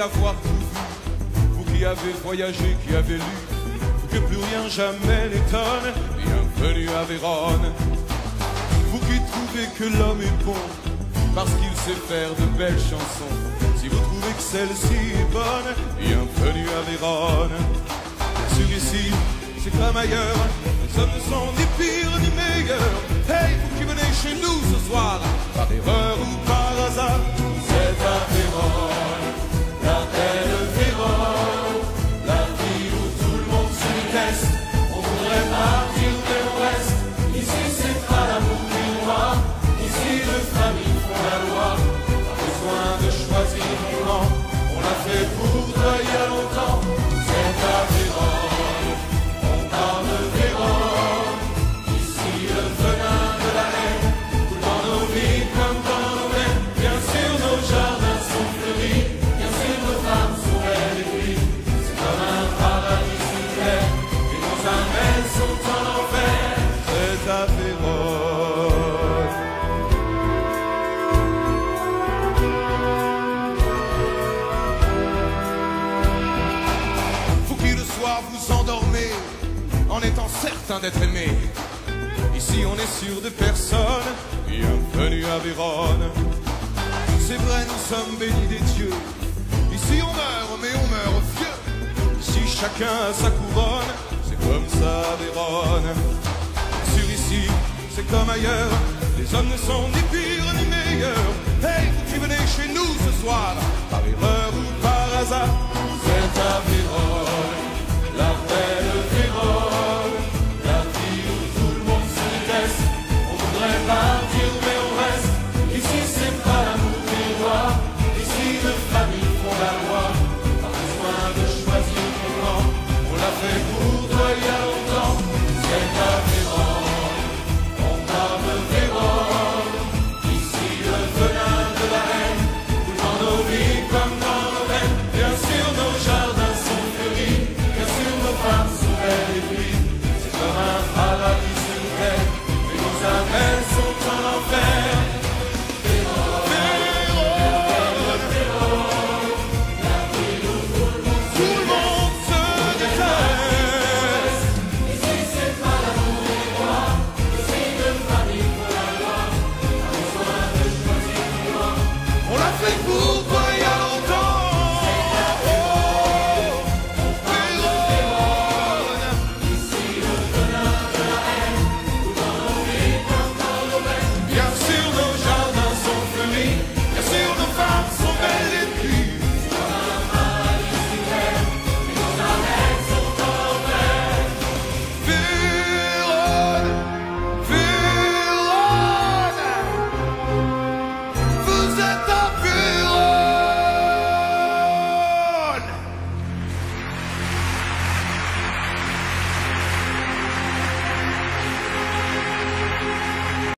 avoir tout vu, vous qui avez voyagé, qui avez lu, que plus rien jamais n'étonne, bienvenue à Vérone. Vous qui trouvez que l'homme est bon, parce qu'il sait faire de belles chansons, si vous trouvez que celle-ci est bonne, bienvenue à Vérone. Bien sûr ici, c'est comme ailleurs, les hommes ne sont ni pires ni meilleurs. Vous qui le soir vous endormez en étant certain d'être aimé. Ici on est sûr de personne, bienvenue à Vérone. C'est vrai, nous sommes bénis des dieux. Ici on meurt, mais on meurt vieux. Ici chacun a sa couronne, c'est comme ça à Vérone. Sur ici, c'est comme ailleurs, les hommes ne sont ni pires ni meilleurs. Hey, vous qui venez chez nous ce soir, enough.